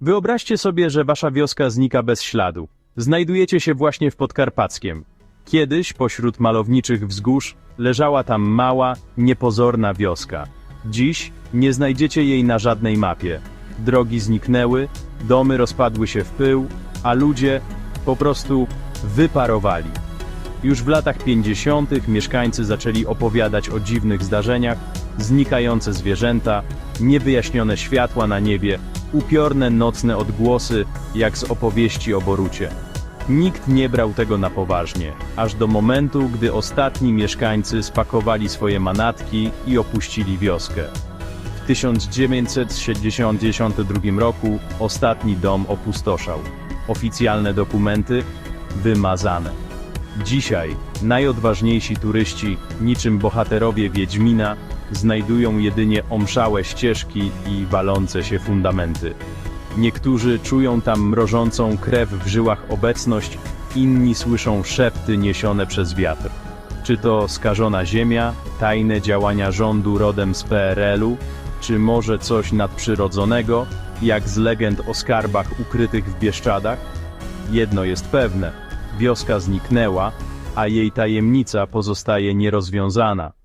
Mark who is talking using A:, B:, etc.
A: Wyobraźcie sobie, że wasza wioska znika bez śladu. Znajdujecie się właśnie w Podkarpackiem. Kiedyś, pośród malowniczych wzgórz, leżała tam mała, niepozorna wioska. Dziś nie znajdziecie jej na żadnej mapie. Drogi zniknęły, domy rozpadły się w pył, a ludzie po prostu wyparowali. Już w latach 50. mieszkańcy zaczęli opowiadać o dziwnych zdarzeniach, znikające zwierzęta, niewyjaśnione światła na niebie, upiorne nocne odgłosy, jak z opowieści o Borucie. Nikt nie brał tego na poważnie, aż do momentu, gdy ostatni mieszkańcy spakowali swoje manatki i opuścili wioskę. W 1962 roku ostatni dom opustoszał. Oficjalne dokumenty wymazane. Dzisiaj najodważniejsi turyści, niczym bohaterowie Wiedźmina, znajdują jedynie omszałe ścieżki i walące się fundamenty. Niektórzy czują tam mrożącą krew w żyłach obecność, inni słyszą szepty niesione przez wiatr. Czy to skażona ziemia, tajne działania rządu rodem z PRL-u, czy może coś nadprzyrodzonego, jak z legend o skarbach ukrytych w Bieszczadach? Jedno jest pewne, wioska zniknęła, a jej tajemnica pozostaje nierozwiązana.